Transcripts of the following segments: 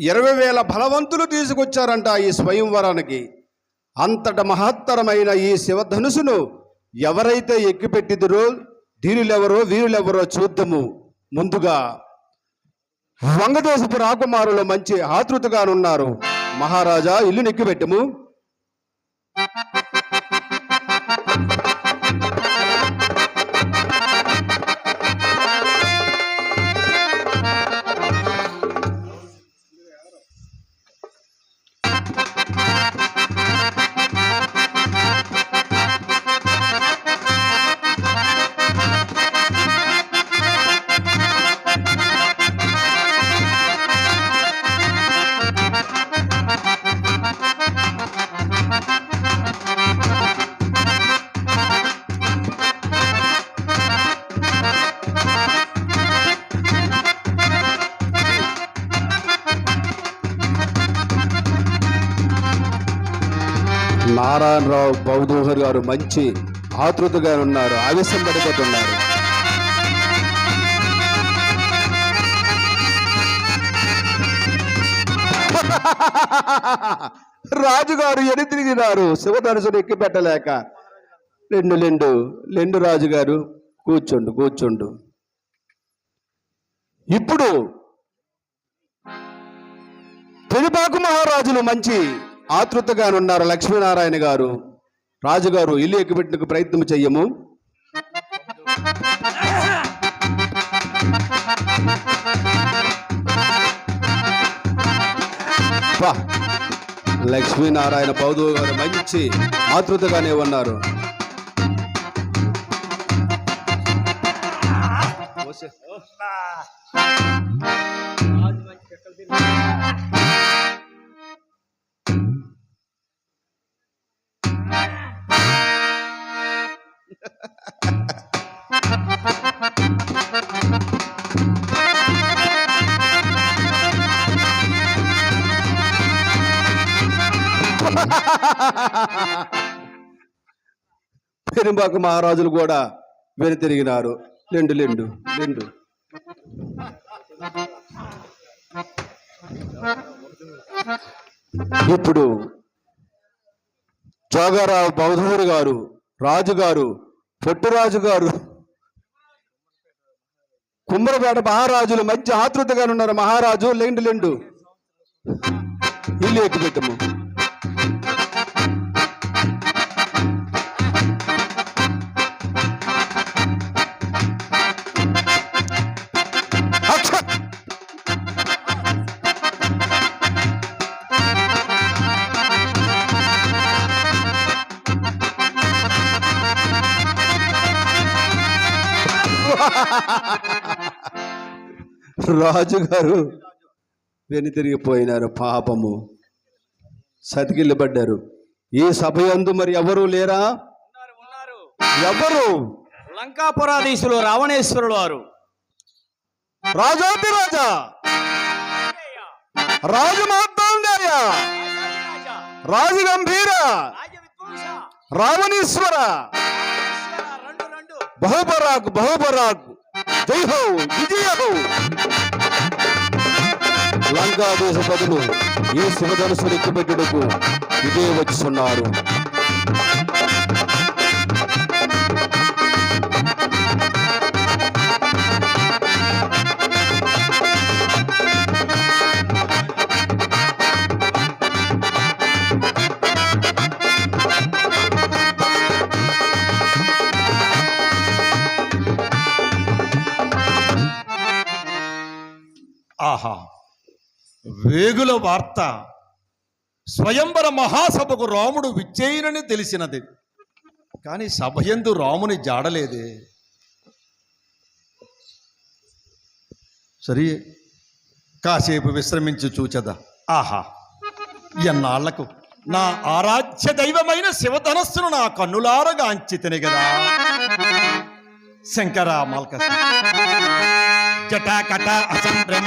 ఇరవై వేల బలవంతులు తీసుకొచ్చారంట ఈ స్వయంవరానికి. అంతట మహత్తరమైన ఈ శివధనుసును ఎవరైతే ఎక్కిపెట్టిదిరో దీనిలెవరో వీరులెవరో చూద్దాము. ముందుగా వంగదేశపు రాకుమారులు మంచి ఆతృతగానున్నారు. మహారాజా ఇల్లు నెక్కిపెట్టము నారాయణరావు బౌద్ధూహర్ గారు మంచి ఆతృతగా ఉన్నారు ఆవేశం పడిపోతున్నారు రాజుగారు ఎడితిరిగినారు శివధనుసుడు ఎక్కి పెట్టలేక. లెండు లెండు లెండు రాజుగారు కూర్చోండు కూర్చోండు. ఇప్పుడు పెనుపాకు మహారాజులు మంచి ఆతృతగానున్నారు లక్ష్మీనారాయణ గారు. రాజుగారు ఇల్లు ఎక్కుపెట్టుకు ప్రయత్నం చెయ్యము. లక్ష్మీనారాయణ పౌదు గారు మంచి ఆతృతగానే ఉన్నారు. పెనుబాకు మహారాజులు కూడా వెనుతిరిగినారు లెండు లెండు లెండు ఇప్పుడు జోగారావు బౌద్ధూరు గారు రాజుగారు పొట్టురాజు గారు కుమ్మరపేట మహారాజులు మధ్య ఆతృతగా ఉన్నారు మహారాజు లెండు లెండు. ఇల్లు ఎక్కుపెట్టము రాజుగారు వెనుతిరిగిపోయినారు పాపము. సతికిల్లబడ్డారు. ఈ సభ యందు మరి ఎవరు లేరా? ఎవరు? లంకాపురాధీశులు రావణేశ్వరుడు వారు. రాజాతి రాజా రాజమాతాంగయ్య రాజు గంభీర రావణేశ్వర. బహుబరాకు బహుబరాకు జై హో విజయ హో. లంకా దేశ ప్రజలు ఈ శివధనుసు ఎక్కిపెట్టుటకు ఇదే వచ్చున్నారు వేగుల వార్త. స్వయంవర మహాసభకు రాముడు విచ్చేయనని తెలిసినది. కానీ సభయందు రాముని జాడలేదే. సరే కాసేపు విశ్రమించి చూచదా. ఆహా ఎన్నాళ్ళకు నా ఆరాధ్య దైవమైన శివధనస్సును నా కన్నులారగాంచి తినగదా శంకర మల్క జటాకట అసంభ్రమ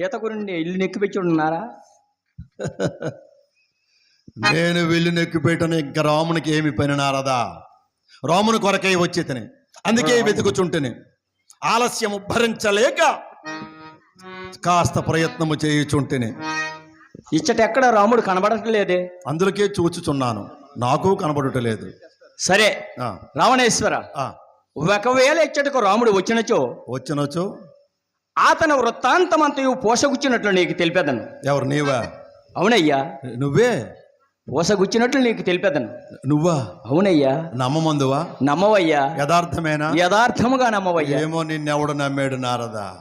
సీత గురించి ఇల్లు నెక్కిపెట్టి ఉన్నారా నేను వెళ్ళి నెక్కిపెట్టను ఇంకా రామునికి ఏమి పని నారదా? రాముని కొరకై వచ్చి తిని. అందుకే వెతుకుచుంటిని. ఆలస్యము భరించలేక కాస్త ప్రయత్నము చేయుచుంటిని. ఇచ్చట ఎక్కడ రాముడు కనబడట్లేదే? అందులకే చూచుచున్నాను. నాకు కనబడుటలేదు. సరే రావణేశ్వర ఒకవేళ ఇచ్చటకు రాముడు వచ్చినచో వచ్చినొచ్చు అతను వృత్తాంతమంతయు పోసగుచ్చినట్లు నీకు తెలిపేదను. ఎవరు నీవా? అవునయ్యా. నువ్వే? పోసగుచ్చినట్లు నీకు తెలిపేదను. నువ్వా? అవునయ్యా. నమ్మమందువా? నమ్మవయ్యా. యథార్థమేనా? యథార్థముగా నమ్మవయ్యా. ఏమో నిన్నెవడు నమ్మాడు నారదా.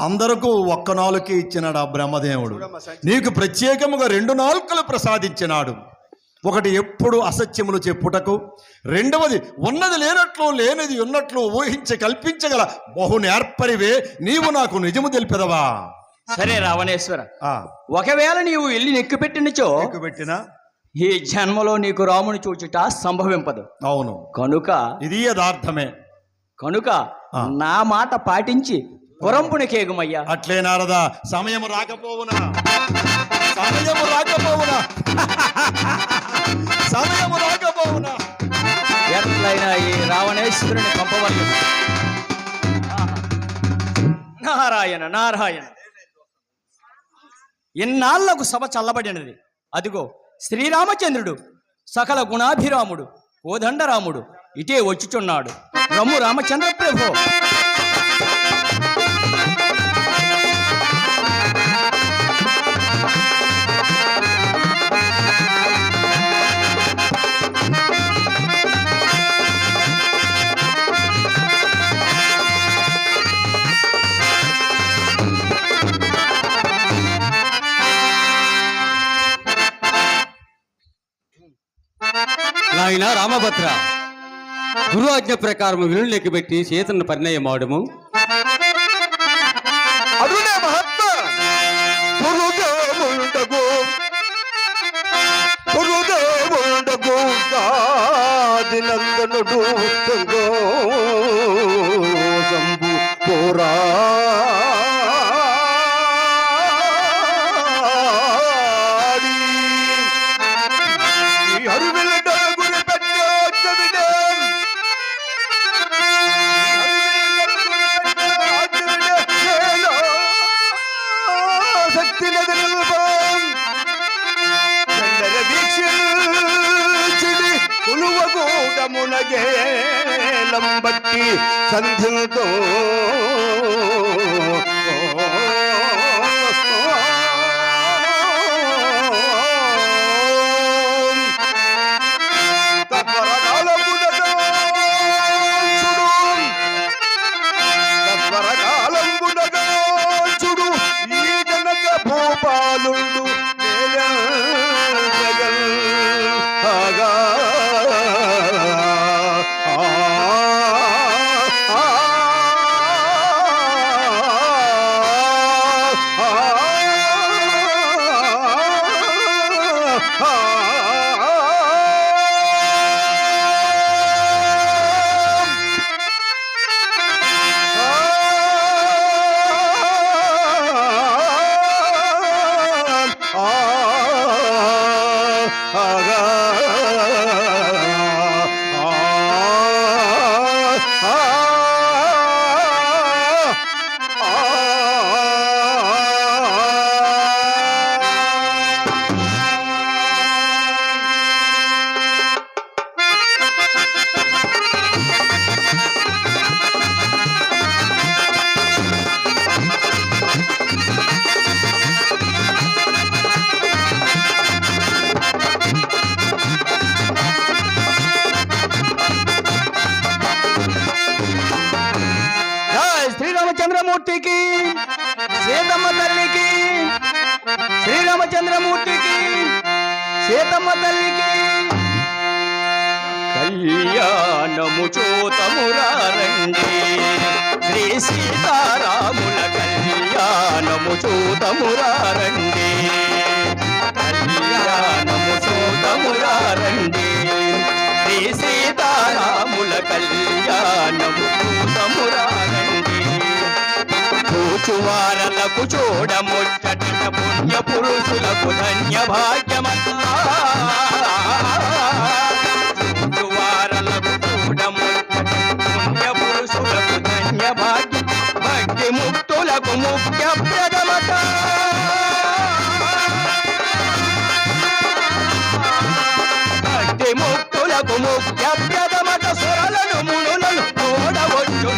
అందరకు ఒక్క నాలుకే ఇచ్చినాడు ఆ బ్రహ్మదేవుడు. నీకు ప్రత్యేకముగా రెండు నాలుకలు ప్రసాదించినాడు. ఒకటి ఎప్పుడు అసత్యములు చెప్పుటకు రెండవది ఉన్నది లేనట్లు లేనిది ఉన్నట్లు ఊహించి కల్పించగల బహు నేర్పరివే నీవు నాకు నిజము తెలిపెదవా సరే రావణేశ్వర ఆ, ఒకవేళ నీవు ఇల్లు నెక్కిపెట్టినచో నీకు పెట్టినా ఈ జన్మలో నీకు రాముని చూచుట సంభవింపదు. అవును. కనుక ఇది యథార్థమే. కనుక. నా మాట పాటించి పురంపుని కేగుమయ్యా. అట్లే నారదా సమయము రాకపోవునా? సమయము రాకపోవునా? సమయము రాకపోవునా? ఎట్లయినా ఈ రావణేశ్వరుని పంపవల్లి నారాయణ నారాయణ. ఇన్నాళ్ళకు సభ చల్లబడినది. అదిగో శ్రీరామచంద్రుడు సకల గుణాభిరాముడు కోదండరాముడు ఇటే వచ్చుచున్నాడు. రమ్ము రామచంద్ర ప్రభు రామభద్ర గురువాజ్ఞ ఆజ్ఞ ప్రకారం విలువ లెక్కబెట్టి సీతను పరిణయం అవడము. నందనుడు మహాత్మ గురుదేవుండగు సంబు పోరాడి लगे लंबट्टी संधि दो శ్రీరామచంద్రమూర్తికి సీతమ్మ తల్లికి శ్రీరామచంద్రమూర్తికి సీతమ్మ తల్లికి. కళ్యాణము చూతమురారండి. శ్రీ సీతారాముల కళ్యాణము చూతమురారండి. కళ్యాణము చూతమురారండి. శ్రీ సీతారాముల కళ్యాణ చూతమురారండి పురుషులకు చూడముచ్చట పుణ్య పురుషులకు ధన్య భాగ్యమల్లా చూచువారలకు చూడముచ్చట పుణ్య పురుషులకు ధన్య భాగ్యం భక్తి ముక్తులకు ముఖ్య ప్రథమత భక్తి ముక్తులకు ముఖ్య ప్రథమత సురలను మునులను చూడవచ్చు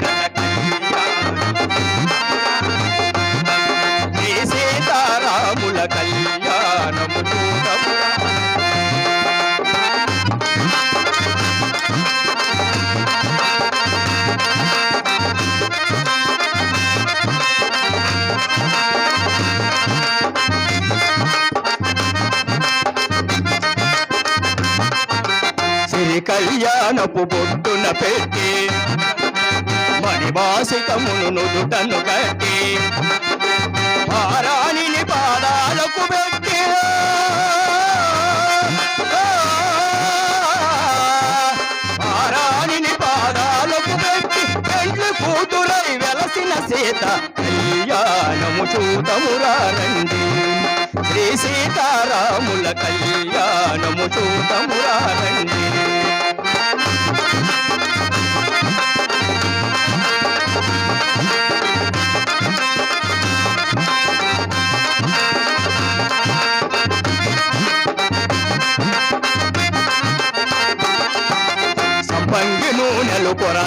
కళ్యాణపు బొట్టున పెట్టి మణివాసికమును నుదుటను కట్టి పారాణిని పాదాలకు పెట్టి. పారాణిని పాదాలకు పెట్టి పెండ్లి కూతురై వెలసిన సీత కళ్యాణము చూతమురారండి శ్రీ సీతారాముల కళ్యాణము చూతమురారండి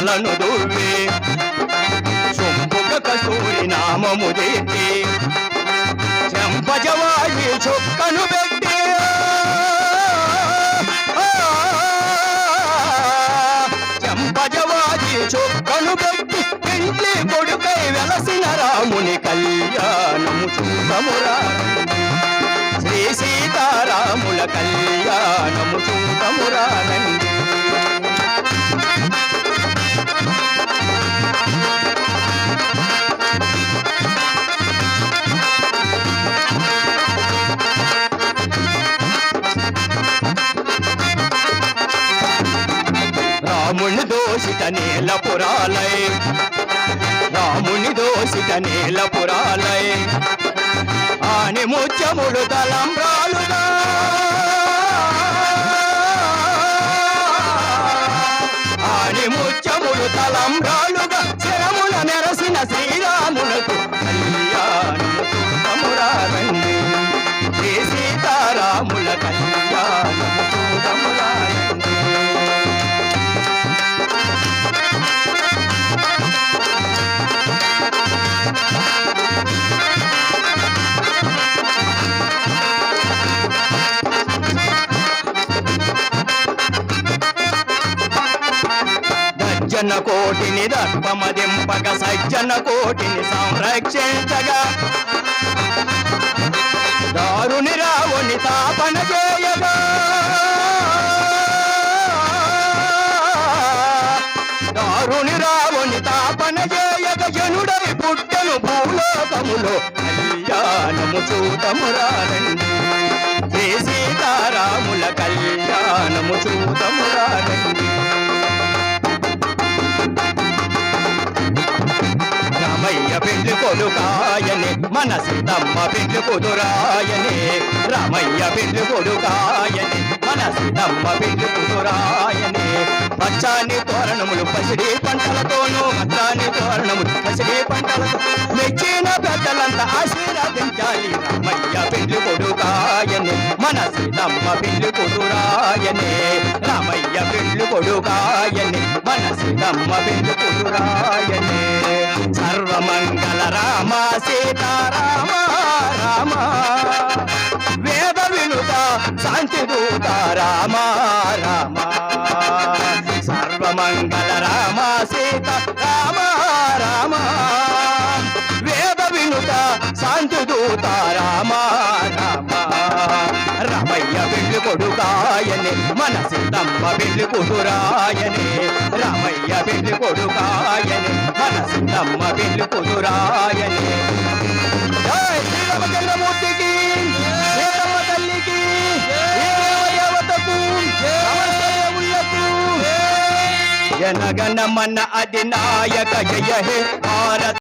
నూనెలు కొరలను దువ్వి సొంపుక కస్తూరి నామము దేటి చెంపజవాయి చొక్కను పెట్టి. చెంపజవాయి చొక్కను పెట్టి పెండ్లి కొడుకై వెలసిన రాముని కళ్యాణము చూడమురా శ్రీ సీతారాముల కళ్యాణము చూడమురానండి రాముని నేల పురాలై రాముని దోషిత నేల పురాలై ఆని ముత్యములు తలంబ్రాలుగా. ఆని ముత్యములు తలంబ్రాలుగా. శరముల నెరసిన శ్రీరాములకు కళ్యాణము సీతారాముల కళ్యాణము సజ్జన కోటిని దర్పమదింపక సజ్జన కోటిని సంరక్షించగా. దారుని రావుని తాపన చేయగా. దారుని రావుని తాపన చేయగ జనుడై పుట్టను భూలోకములో. కళ్యాణము చూడము రారండి కొడుకాయనే మన సిద్ధమ్మ పెళ్ళి కుదురాయనే రామయ్య పెళ్ళి కొడుకాయనే మన సిద్ధమ్మ పెళ్ళి కుదురాయనే పచ్చాని తోరణములు పసిడి పంటలతోనూ పచ్చాని తోరణములు పసిడి పంటలతో మెచ్చిన పెద్దలంతా ఆశీర్వదించాలి. రామయ్య పెళ్ళి కొడుకాయనే మన సిద్ధమ్మ పెళ్ళి కుదురాయనే రామయ్య పెళ్ళి కొడుకాయనే మన సిద్ధమ్మ పెళ్ళి కుదురాయనే సర్వమంగళ రామ సీతారామ రామ. వేద వినుత శాంతి దూత రామ రామ. సర్వమంగళ రామ సీత రామ రామ. వేద వినుత శాంతి దూత రామ పెళ్ళి కొడుకాయనే మన సీతమ్మ పెళ్ళి కుదురాయనే రామయ్య పెళ్ళి కొడుకాయనే మన సీతమ్మ పెళ్ళి కుదురాయనే శ్రీరామచంద్రమూర్తికి తల్లికి జనగణ మన అధినాయక జయ హే భారత